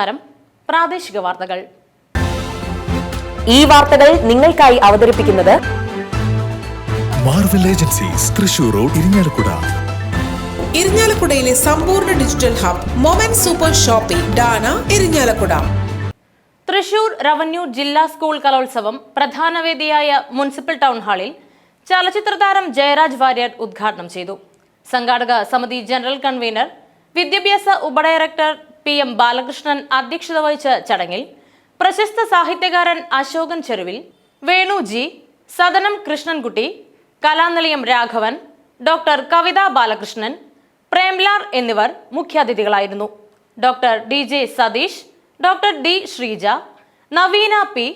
നമസ്കാരം. പ്രാദേശിക വാർത്തകൾ. ഈ വാർത്തകൾ നിങ്ങൾക്കായി അവതരിപ്പിക്കുന്നത് Marvel agencies Thrissur road Irinjalakuda ഇരിഞ്ഞാലക്കുടയിലെ സമ്പൂർണ digital hub moment super shopping Dana Irinjalakuda Thrissur revenue ജില്ലാ സ്കൂൾ കലോത്സവം പ്രധാന വേദിയായ മുനിസിപ്പൽ ടൗൺ ഹാളിൽ ചലച്ചിത്ര താരം ജയരാജ് വാര്യർ ഉദ്ഘാടനം ചെയ്തു. സംഘാടക സമിതി ജനറൽ കൺവീനർ വിദ്യാഭ്യാസ ഉപഡയറക്ടർ പി എം ബാലകൃഷ്ണൻ അധ്യക്ഷത വഹിച്ച ചടങ്ങിൽ പ്രശസ്ത സാഹിത്യകാരൻ അശോകൻ ചെറുവിൽ വേണു ജി സദനം കൃഷ്ണൻകുട്ടി കലാനിലയം രാഘവൻ ഡോക്ടർ കവിതാ ബാലകൃഷ്ണൻ പ്രേംലാർ എന്നിവർ മുഖ്യാതിഥികളായിരുന്നു. Doctor D J Satheesh doctor D Sreeja Naveena P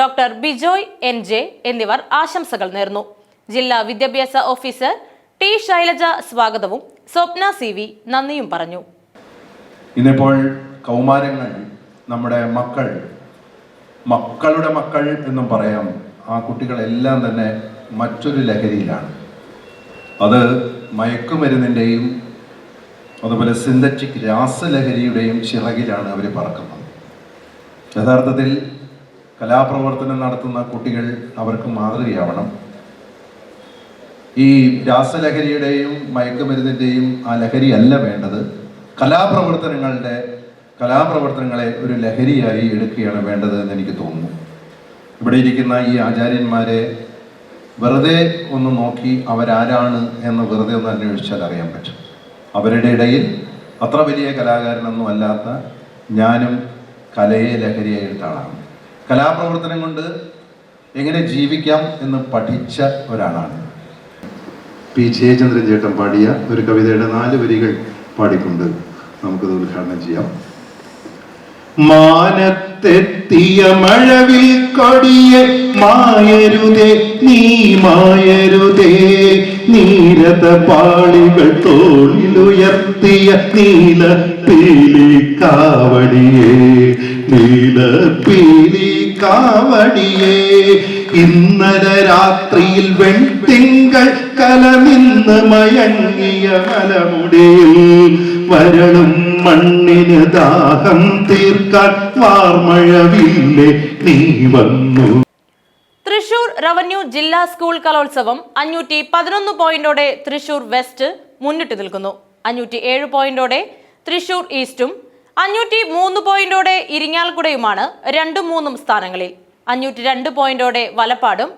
doctor Bijoy N J എന്നിവർ ആശംസകൾ നേർന്നു. ജില്ലാ വിദ്യാഭ്യാസ ഓഫീസർ ടി ശൈലജ സ്വാഗതവും സ്വപ്ന സി വി നന്ദിയും പറഞ്ഞു. ഇന്നിപ്പോൾ കൗമാരങ്ങൾ നമ്മുടെ മക്കൾ മക്കളുടെ മക്കൾ എന്നും പറയാം. ആ കുട്ടികളെല്ലാം തന്നെ മറ്റൊരു ലഹരിയിലാണ്. അത് മയക്കുമരുന്നിന്റെയും അതുപോലെ സിന്തറ്റിക് രാസലഹരിയുടെയും ചിറകിലാണ് അവർ പറക്കുന്നത്. യഥാർത്ഥത്തിൽ കലാപ്രവർത്തനം നടത്തുന്ന കുട്ടികൾ അവർക്ക് മാതൃകയാവണം. ഈ രാസലഹരിയുടെയും മയക്കുമരുന്നിന്റെയും ആ ലഹരിയല്ല വേണ്ടത്. കലാപ്രവർത്തനങ്ങളുടെ കലാപ്രവർത്തനങ്ങളെ ഒരു ലഹരിയായി എടുക്കുകയാണ് വേണ്ടത് എന്ന് എനിക്ക് തോന്നുന്നു. ഇവിടെ ഇരിക്കുന്ന ഈ ആചാര്യന്മാരെ വെറുതെ ഒന്ന് നോക്കി അവരാരാണ് എന്ന് വെറുതെ ഒന്ന് അന്വേഷിച്ചാൽ അറിയാൻ പറ്റും. അവരുടെ ഇടയിൽ അത്ര വലിയ കലാകാരനൊന്നും അല്ലാത്ത ഞാനും കലയെ ലഹരിയായി എടുത്ത ആളാണ്. കലാപ്രവർത്തനം കൊണ്ട് എങ്ങനെ ജീവിക്കാം എന്ന് പഠിച്ച ഒരാളാണ്. പി. ജയചന്ദ്രൻ ചേട്ടൻ പാടിയ ഒരു കവിതയുടെ നാല് വരികൾ പാടിക്കൊണ്ട് നമുക്കത് ഉദ്ഘാടനം ചെയ്യാം. മാനത്തെത്തിയ മഴവിൽ കൊടിയെ മായരുതേ നീ മായരുതേ. നീരത പാളികൾ തോളിലുയർത്തിയ നീല പീലി കാവടിയേ നീല പീലി കാവടിയേ ഇന്നലെ രാത്രിയിൽ വെൺതിങ്കൾ കലമിന്ന് മയങ്ങിയ മലമുടിയിൽ വരളും മണ്ണിന് ദാഹം തീർക്കാൻ വാർമഴവില്ലേ നീ വന്നു. തൃശൂർ റവന്യൂ ജില്ലാ സ്കൂൾ കലോത്സവം അഞ്ഞൂറ്റി പതിനൊന്ന് പോയിന്റോടെ തൃശൂർ വെസ്റ്റ് മുന്നിട്ട് നിൽക്കുന്നു. അഞ്ഞൂറ്റി ഏഴ് പോയിന്റോടെ തൃശൂർ ഈസ്റ്റും അഞ്ഞൂറ്റി മൂന്ന് പോയിന്റോടെ ഇരിങ്ങാലക്കുടയുമാണ് രണ്ടും മൂന്നും സ്ഥാനങ്ങളിൽ. അഞ്ഞൂറ്റി രണ്ട് പോയിന്റോടെ വലപ്പാടും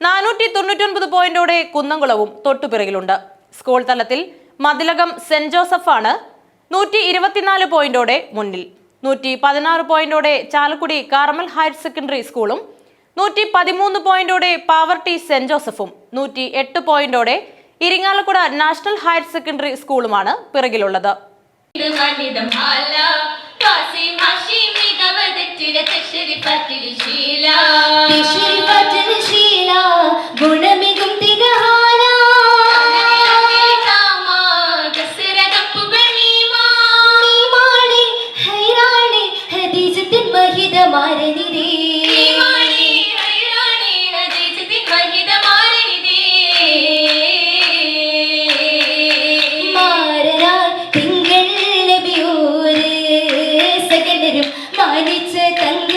നാനൂറ്റി തൊണ്ണൂറ്റൊൻപത് പോയിന്റോടെ കുന്നംകുളവും തൊട്ടുപിറകിലുണ്ട്. സ്കൂൾ തലത്തിൽ മതിലകം സെന്റ് ജോസഫാണ് നൂറ്റി ഇരുപത്തിനാല് പോയിന്റോടെ മുന്നിൽ. നൂറ്റി പതിനാറ് പോയിന്റോടെ ചാലക്കുടി കാർമൽ ഹയർ സെക്കൻഡറി സ്കൂളും നൂറ്റി പതിമൂന്ന് പോയിന്റോടെ പാവർട്ടി സെന്റ് ജോസഫും നൂറ്റി എട്ട് പോയിന്റോടെ ഇരിങ്ങാലക്കുട നാഷണൽ ഹയർ സെക്കൻഡറി സ്കൂളുമാണ് പിറകിലുള്ളത്. 我在这等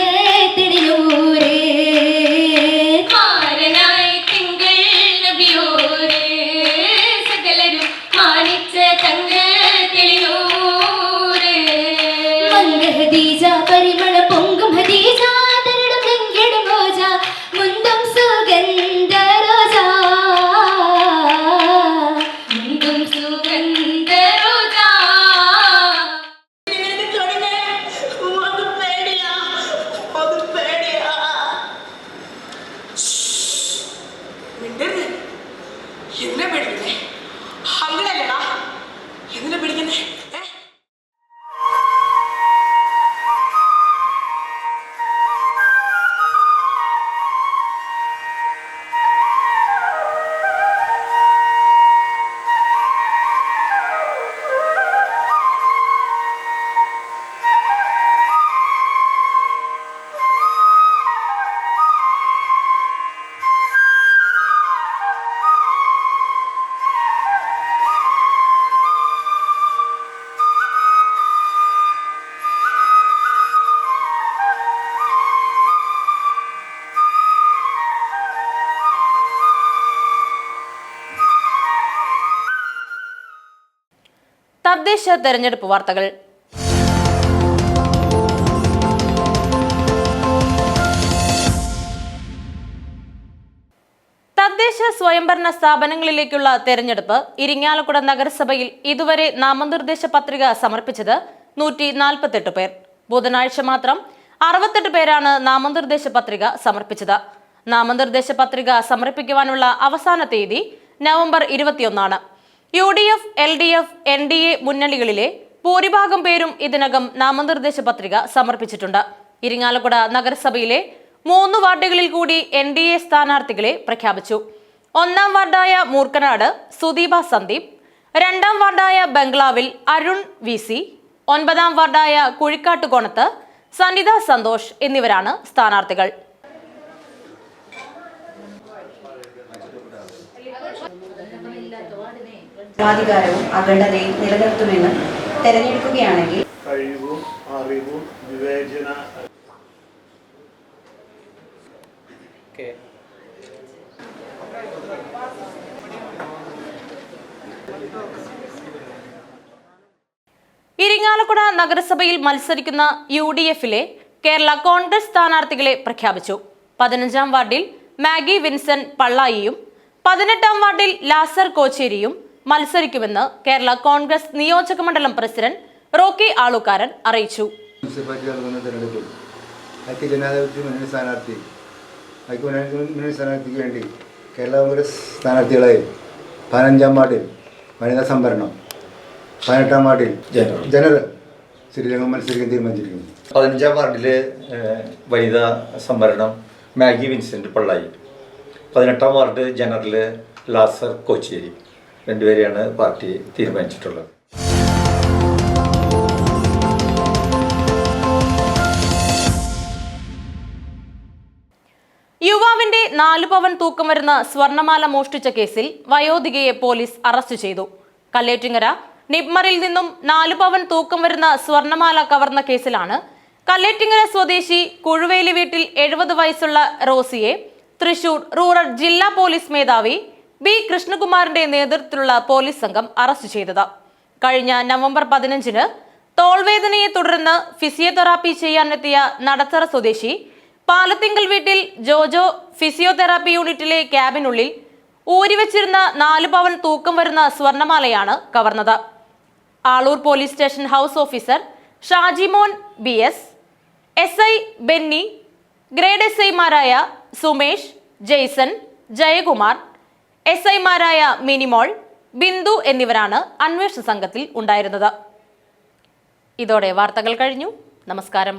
நின்று என்ன பண்ணிட்டேன் തദ്ദേശ തെരഞ്ഞെടുപ്പ് വാർത്തകൾ. തദ്ദേശ സ്വയംഭരണ സ്ഥാപനങ്ങളിലേക്കുള്ള തെരഞ്ഞെടുപ്പ് ഇരിങ്ങാലക്കുട നഗരസഭയിൽ ഇതുവരെ നാമനിർദ്ദേശ പത്രിക സമർപ്പിച്ചത് നൂറ്റി നാൽപ്പത്തെട്ട് പേർ. ബുധനാഴ്ച മാത്രം അറുപത്തെട്ട് പേരാണ് നാമനിർദ്ദേശ പത്രിക സമർപ്പിച്ചത്. നാമനിർദ്ദേശ പത്രിക സമർപ്പിക്കുവാനുള്ള അവസാന തീയതി November ഇരുപത്തിയൊന്നാണ്. U D F L D F N D A മുന്നണികളിലെ ഭൂരിഭാഗം പേരും ഇതിനകം നാമനിർദ്ദേശ പത്രിക സമർപ്പിച്ചിട്ടുണ്ട്. ഇരിങ്ങാലക്കുട നഗരസഭയിലെ മൂന്ന് വാർഡുകളിൽ കൂടി എൻ ഡി എ സ്ഥാനാർത്ഥികളെ പ്രഖ്യാപിച്ചു. ഒന്നാം വാർഡായ മൂർക്കനാട് സുദീപ സന്ദീപ് രണ്ടാം വാർഡായ ബംഗ്ലാവിൽ അരുൺ വി സി ഒൻപതാം വാർഡായ കുഴിക്കാട്ടുകോണത്ത് സനിത സന്തോഷ് എന്നിവരാണ് സ്ഥാനാർത്ഥികൾ. പരമാധികാരവും അഖണ്ഡതയും നിലനിർത്തുമെന്ന് തെരഞ്ഞെടുക്കുകയാണെങ്കിൽ കഴിവും അറിവും വിവേചന ഇരിങ്ങാലക്കുട നഗരസഭയിൽ മത്സരിക്കുന്ന യു ഡി എഫിലെ കേരള കോൺഗ്രസ് സ്ഥാനാർത്ഥികളെ പ്രഖ്യാപിച്ചു. പതിനഞ്ചാം വാർഡിൽ മാഗി വിൻസെന്റ് പള്ളായിയും പതിനെട്ടാം വാർഡിൽ ലാസർ കോച്ചേരിയും മത്സരിക്കുമെന്ന് കേരള കോൺഗ്രസ് നിയോജക മണ്ഡലം പ്രസിഡന്റ് റോക്കി ആളുകാരൻ അറിയിച്ചു. തെരഞ്ഞെടുപ്പിൽ ഐക്യ ജനാധിപത്യ മുന്നണി സ്ഥാനാർത്ഥി ഐക്യ മുന്നണി മുന്നണി സ്ഥാനാർത്ഥിക്ക് വേണ്ടി കേരള കോൺഗ്രസ് സ്ഥാനാർത്ഥികളായി പതിനഞ്ചാം വാർഡിൽ വനിതാ സംവരണം പതിനെട്ടാം വാർഡിൽ ജനറൽ. ശ്രീരംഗം മത്സരിക്കാൻ തീരുമാനിച്ചിരിക്കുന്നു. പതിനഞ്ചാം വാർഡിലെ വനിതാ സംവരണം മാഗി വിൻസെന്റ് പള്ളായി. പതിനെട്ടാം വാർഡ് ജനറൽ ലാസർ കോച്ചേരി രണ്ടുപേരെയാണ് പാർട്ടി തീരുമാനിച്ചിട്ടുള്ളത്. യുവാവിന്റെ നാലു പവൻ തൂക്കം വരുന്ന സ്വർണമാല മോഷ്ടിച്ച കേസിൽ വയോധികയെ പോലീസ് അറസ്റ്റ് ചെയ്തു. കല്ലേറ്റിങ്ങര നിബ്മറിൽ നിന്നും നാലു പവൻ തൂക്കം വരുന്ന സ്വർണമാല കവർന്ന കേസിലാണ് കല്ലേറ്റിങ്ങര സ്വദേശി കുഴുവേലി വീട്ടിൽ എഴുപത് വയസ്സുള്ള റോസിയെ തൃശൂർ റൂറൽ ജില്ലാ പോലീസ് മേധാവി ബി കൃഷ്ണകുമാറിന്റെ നേതൃത്വത്തിലുള്ള പോലീസ് സംഘം അറസ്റ്റ് ചെയ്തത്. കഴിഞ്ഞ നവംബർ പതിനഞ്ചിന് തോൾവേദനയെ തുടർന്ന് ഫിസിയോതെറാപ്പി ചെയ്യാനെത്തിയ നടത്തറ സ്വദേശി പാലത്തിങ്കൽ വീട്ടിൽ ജോജോ ഫിസിയോതെറാപ്പി യൂണിറ്റിലെ ക്യാബിനുള്ളിൽ ഊരിവെച്ചിരുന്ന നാല് പവൻ തൂക്കം വരുന്ന സ്വർണമാലയാണ് കവർന്നത്. Aloor police station house officer Shajimon B S S I Benny grade S ഐമാരായ സുമേഷ് ജെയ്സൺ ജയകുമാർ എസ് ഐമാരായ മിനിമോൾ ബിന്ദു എന്നിവരാണ് അന്വേഷണ സംഘത്തിൽ ഉണ്ടായിരുന്നത്. ഇതോടെ വാർത്തകൾ കഴിഞ്ഞു. നമസ്കാരം.